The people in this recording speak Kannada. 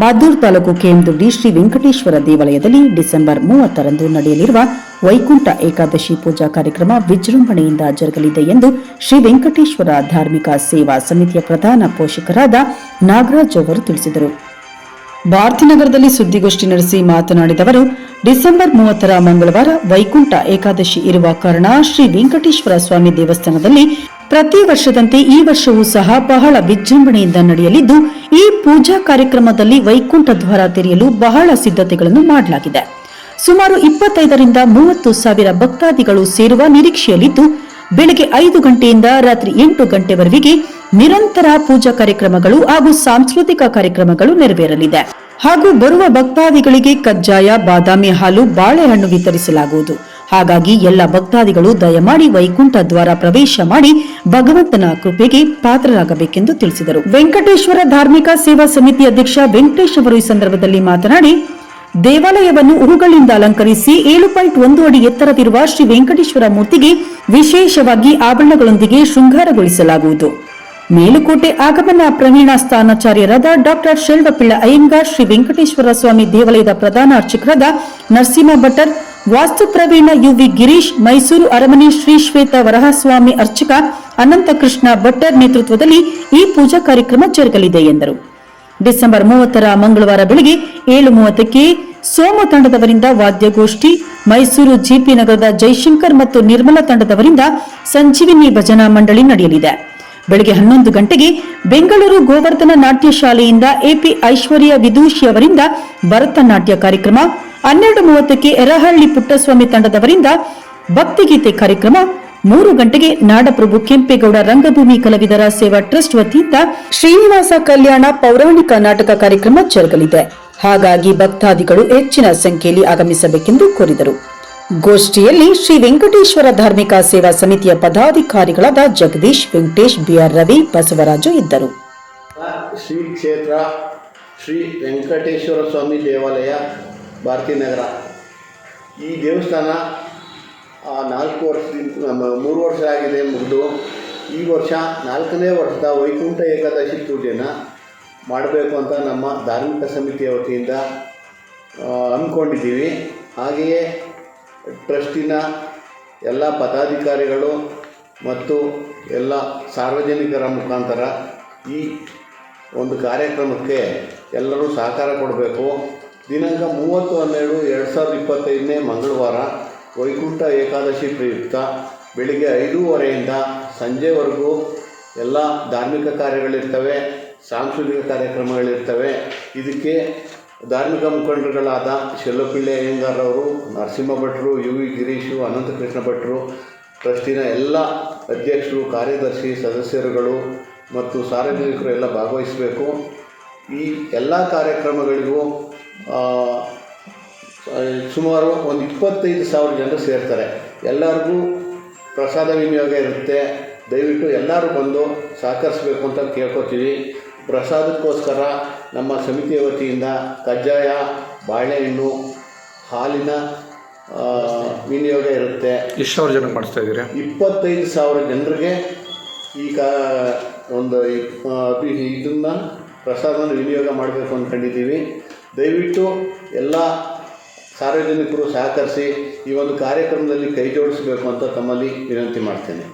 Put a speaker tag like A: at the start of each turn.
A: ಬಾದೂರ್ ತಾಲೂಕು ಕೇಂದ್ರಡಿ ಶ್ರೀ ವೆಂಕಟೇಶ್ವರ ದೇವಾಲಯದಲ್ಲಿ ಡಿಸೆಂಬರ್ ಮೂವತ್ತರಂದು ನಡೆಯಲಿರುವ ವೈಕುಂಠ ಏಕಾದಶಿ ಪೂಜಾ ಕಾರ್ಯಕ್ರಮ ವಿಜೃಂಭಣೆಯಿಂದ ಜರುಗಲಿದೆ ಎಂದು ಶ್ರೀ ವೆಂಕಟೇಶ್ವರ ಧಾರ್ಮಿಕ ಸೇವಾ ಸಮಿತಿಯ ಪ್ರಧಾನ ಪೋಷಕರಾದ ನಾಗರಾಜ್ ಅವರು ತಿಳಿಸಿದರು. ಭಾರತಿನಗರದಲ್ಲಿ ಸುದ್ದಿಗೋಷ್ಠಿ ನಡೆಸಿ ಮಾತನಾಡಿದ ಅವರು, ಡಿಸೆಂಬರ್ ಮೂವತ್ತರ ಮಂಗಳವಾರ ವೈಕುಂಠ ಏಕಾದಶಿ ಇರುವ ಕಾರಣ ಶ್ರೀ ವೆಂಕಟೇಶ್ವರ ಸ್ವಾಮಿ ದೇವಸ್ಥಾನದಲ್ಲಿ ಪ್ರತಿ ವರ್ಷದಂತೆ ಈ ವರ್ಷವೂ ಸಹ ಬಹಳ ವಿಜೃಂಭಣೆಯಿಂದ ನಡೆಯಲಿದ್ದು, ಈ ಪೂಜಾ ಕಾರ್ಯಕ್ರಮದಲ್ಲಿ ವೈಕುಂಠ ದ್ವಾರ ತೆರೆಯಲು ಬಹಳ ಸಿದ್ಧತೆಗಳನ್ನು ಮಾಡಲಾಗಿದೆ. ಸುಮಾರು ಇಪ್ಪತ್ತೈದರಿಂದ ಮೂವತ್ತು ಸಾವಿರ ಭಕ್ತಾದಿಗಳು ಸೇರುವ ನಿರೀಕ್ಷೆಯಲ್ಲಿದ್ದು, ಬೆಳಗ್ಗೆ ಐದು ಗಂಟೆಯಿಂದ ರಾತ್ರಿ ಎಂಟು ಗಂಟೆವರೆಗೆ ನಿರಂತರ ಪೂಜಾ ಕಾರ್ಯಕ್ರಮಗಳು ಹಾಗೂ ಸಾಂಸ್ಕೃತಿಕ ಕಾರ್ಯಕ್ರಮಗಳು ನೆರವೇರಲಿದೆ. ಹಾಗೂ ಬರುವ ಭಕ್ತಾದಿಗಳಿಗೆ ಕಜ್ಜಾಯ, ಬಾದಾಮಿ ಹಾಲು, ಬಾಳೆಹಣ್ಣು ವಿತರಿಸಲಾಗುವುದು. ಹಾಗಾಗಿ ಎಲ್ಲ ಭಕ್ತಾದಿಗಳು ದಯಮಾಡಿ ವೈಕುಂಠ ದ್ವಾರ ಪ್ರವೇಶ ಮಾಡಿ ಭಗವಂತನ ಕೃಪೆಗೆ ಪಾತ್ರರಾಗಬೇಕೆಂದು ತಿಳಿಸಿದರು. ವೆಂಕಟೇಶ್ವರ ಧಾರ್ಮಿಕ ಸೇವಾ ಸಮಿತಿ ಅಧ್ಯಕ್ಷ ವೆಂಕಟೇಶ್ ಅವರು ಈ ಸಂದರ್ಭದಲ್ಲಿ ಮಾತನಾಡಿ, ದೇವಾಲಯವನ್ನು ಹೂಗಳಿಂದ ಅಲಂಕರಿಸಿ ಏಳು ಪಾಯಿಂಟ್ ಒಂದು ಅಡಿ ಎತ್ತರವಿರುವ ಶ್ರೀ ವೆಂಕಟೇಶ್ವರ ಮೂರ್ತಿಗೆ ವಿಶೇಷವಾಗಿ ಆಭರಣಗಳೊಂದಿಗೆ ಶೃಂಗಾರಗೊಳಿಸಲಾಗುವುದು. ಮೇಲುಕೋಟೆ ಆಗಮನ ಪ್ರವೀಣ ಸ್ಥಾನಾಚಾರ್ಯರಾದ ಡಾಕ್ಟರ್ ಶೆಲ್ವಪಿಳ್ಳ ಅಯ್ಯಂಗಾರ್, ಶ್ರೀ ವೆಂಕಟೇಶ್ವರ ಸ್ವಾಮಿ ದೇವಾಲಯದ ಪ್ರಧಾನ ಅರ್ಚಕರಾದ ನರಸಿಂಹ ಭಟ್ಟರ್, ವಾಸ್ತು ಪ್ರವೀಣ ಯುವಿ ಗಿರೀಶ್, ಮೈಸೂರು ಅರಮನೆ ಶ್ರೀ ಶ್ವೇತ ವರಹಸ್ವಾಮಿ ಅರ್ಚಕ ಅನಂತಕೃಷ್ಣ ಭಟ್ಟರ್ ನೇತೃತ್ವದಲ್ಲಿ ಈ ಪೂಜಾ ಕಾರ್ಯಕ್ರಮ ಜರುಗಲಿದೆ ಎಂದರು. ಡಿಸೆಂಬರ್ ಮೂವತ್ತರ ಮಂಗಳವಾರ ಬೆಳಗ್ಗೆ ಏಳು ಮೂವತ್ತಕ್ಕೆ ಸೋಮ ತಂಡದವರಿಂದ ವಾದ್ಯಗೋಷ್ಠಿ, ಮೈಸೂರು ಜಿಪಿ ನಗರದ ಜೈಶಂಕರ್ ಮತ್ತು ನಿರ್ಮಲಾ ತಂಡದವರಿಂದ ಸಂಜೀವಿನಿ ಭಜನಾ ಮಂಡಳಿ ನಡೆಯಲಿದೆ. ಬೆಳಗ್ಗೆ ಹನ್ನೊಂದು ಗಂಟೆಗೆ ಬೆಂಗಳೂರು ಗೋವರ್ಧನ ನಾಟ್ಯ ಶಾಲೆಯಿಂದ ಎಪಿ ಐಶ್ವರ್ಯ ವಿದೂಷಿ ಅವರಿಂದ ಭರತನಾಟ್ಯ ಕಾರ್ಯಕ್ರಮ, ಹನ್ನೆರಡು ಮೂವತ್ತಕ್ಕೆ ಎರಹಳ್ಳಿ ಪುಟ್ಟಸ್ವಾಮಿ ತಂಡದವರಿಂದ ಭಕ್ತಿಗೀತೆ ಕಾರ್ಯಕ್ರಮ, ಮೂರು ಗಂಟೆಗೆ ನಾಡಪ್ರಭು ಕೆಂಪೇಗೌಡ ರಂಗಭೂಮಿ ಕಲಾವಿದರ ಸೇವಾ ಟ್ರಸ್ಟ್ ವತಿಯಿಂದ ಶ್ರೀನಿವಾಸ ಕಲ್ಯಾಣ ಪೌರಾಣಿಕ ನಾಟಕ ಕಾರ್ಯಕ್ರಮ ಜರುಗಲಿದೆ. ಹಾಗಾಗಿ ಭಕ್ತಾದಿಗಳು ಹೆಚ್ಚಿನ ಸಂಖ್ಯೆಯಲ್ಲಿ ಆಗಮಿಸಬೇಕೆಂದು ಕೋರಿದರು. ಗೋಷ್ಠಿಯಲ್ಲಿ ಶ್ರೀ ವೆಂಕಟೇಶ್ವರ ಧಾರ್ಮಿಕ ಸೇವಾ ಸಮಿತಿಯ ಪದಾಧಿಕಾರಿಗಳಾದ ಜಗದೀಶ್, ವೆಂಕಟೇಶ್ ಬಿಆರ್ ರವಿ ಬಸವರಾಜು ಇದ್ದರು.
B: ಶ್ರೀ ಕ್ಷೇತ್ರ, ಶ್ರೀ ವೆಂಕಟೇಶ್ವರ ಸ್ವಾಮಿ ದೇವಾಲಯ ಭಾರತೀನಗರ ಈ ದೇವಸ್ಥಾನ ನಾಲ್ಕು ವರ್ಷದಿಂದ ಮೂರು ವರ್ಷ ಆಗಿದೆ ಮುಗಿದು, ಈ ವರ್ಷ ನಾಲ್ಕನೇ ವರ್ಷದ ವೈಕುಂಠ ಏಕಾದಶಿ ಪೂಜೆನ ಮಾಡಬೇಕು ಅಂತ ನಮ್ಮ ಧಾರ್ಮಿಕ ಸಮಿತಿಯ ವತಿಯಿಂದ ಅಂದ್ಕೊಂಡಿದ್ದೀವಿ. ಹಾಗೆಯೇ ಟ್ರಸ್ಟಿನ ಎಲ್ಲ ಪದಾಧಿಕಾರಿಗಳು ಮತ್ತು ಎಲ್ಲ ಸಾರ್ವಜನಿಕರ ಮುಖಾಂತರ ಈ ಒಂದು ಕಾರ್ಯಕ್ರಮಕ್ಕೆ ಎಲ್ಲರೂ ಸಹಕಾರ ಕೊಡಬೇಕು. ದಿನಾಂಕ ಮೂವತ್ತು ಹನ್ನೆರಡು ಎರಡು ಸಾವಿರದ ಇಪ್ಪತ್ತೈದನೇ ಮಂಗಳವಾರ ವೈಕುಂಠ ಏಕಾದಶಿ ಪ್ರಯುಕ್ತ ಬೆಳಿಗ್ಗೆ ಐದೂವರೆಯಿಂದ ಸಂಜೆವರೆಗೂ ಎಲ್ಲ ಧಾರ್ಮಿಕ ಕಾರ್ಯಗಳಿರ್ತವೆ, ಸಾಂಸ್ಕೃತಿಕ ಕಾರ್ಯಕ್ರಮಗಳಿರ್ತವೆ. ಇದಕ್ಕೆ ಧಾರ್ಮಿಕ ಮುಖಂಡರುಗಳಾದ ಶೆಲ್ಲಪಿಳ್ಳೆ ಅಯ್ಯಂಗಾರ್ ಅವರು, ನರಸಿಂಹ ಭಟ್ರು, ಯು ವಿ ಗಿರೀಶು, ಅನಂತಕೃಷ್ಣ ಭಟ್ರು, ಟ್ರಸ್ಟಿನ ಎಲ್ಲ ಅಧ್ಯಕ್ಷರು, ಕಾರ್ಯದರ್ಶಿ, ಸದಸ್ಯರುಗಳು ಮತ್ತು ಸಾರ್ವಜನಿಕರು ಎಲ್ಲ ಭಾಗವಹಿಸಬೇಕು. ಈ ಎಲ್ಲ ಕಾರ್ಯಕ್ರಮಗಳಿಗೂ ಸುಮಾರು ಒಂದು ಇಪ್ಪತ್ತೈದು ಸಾವಿರ ಜನರು ಸೇರ್ತಾರೆ. ಎಲ್ಲರಿಗೂ ಪ್ರಸಾದ ವಿನಿಯೋಗ ಇರುತ್ತೆ. ದಯವಿಟ್ಟು ಎಲ್ಲರೂ ಬಂದು ಸಹಕರಿಸಬೇಕು ಅಂತ ಕೇಳ್ಕೊತೀವಿ. ಪ್ರಸಾದಕ್ಕೋಸ್ಕರ ನಮ್ಮ ಸಮಿತಿಯ ವತಿಯಿಂದ ಕಜ್ಜಾಯ ಬಾಳೆಹಣ್ಣು ಹಾಲಿನ ವಿನಿಯೋಗ ಇರುತ್ತೆ.
C: ಎಷ್ಟು ಸಾವಿರ ಜನಕ್ಕೆ ಮಾಡಿಸ್ತಾ ಇದ್ದೀರಿ?
B: ಇಪ್ಪತ್ತೈದು ಸಾವಿರ ಜನರಿಗೆ ಈಗ ಒಂದು ಇದನ್ನು ಪ್ರಸಾದನ ವಿನಿಯೋಗ ಮಾಡಬೇಕು ಅಂದ್ಕೊಂಡಿದ್ದೀವಿ ದಯವಿಟ್ಟು ಎಲ್ಲ ಸಾರ್ವಜನಿಕರು ಸಹಕರಿಸಿ ಈ ಒಂದು ಕಾರ್ಯಕ್ರಮದಲ್ಲಿ ಕೈ ಜೋಡಿಸಬೇಕು ಅಂತ ತಮ್ಮಲ್ಲಿ ವಿನಂತಿ ಮಾಡ್ತೇನೆ.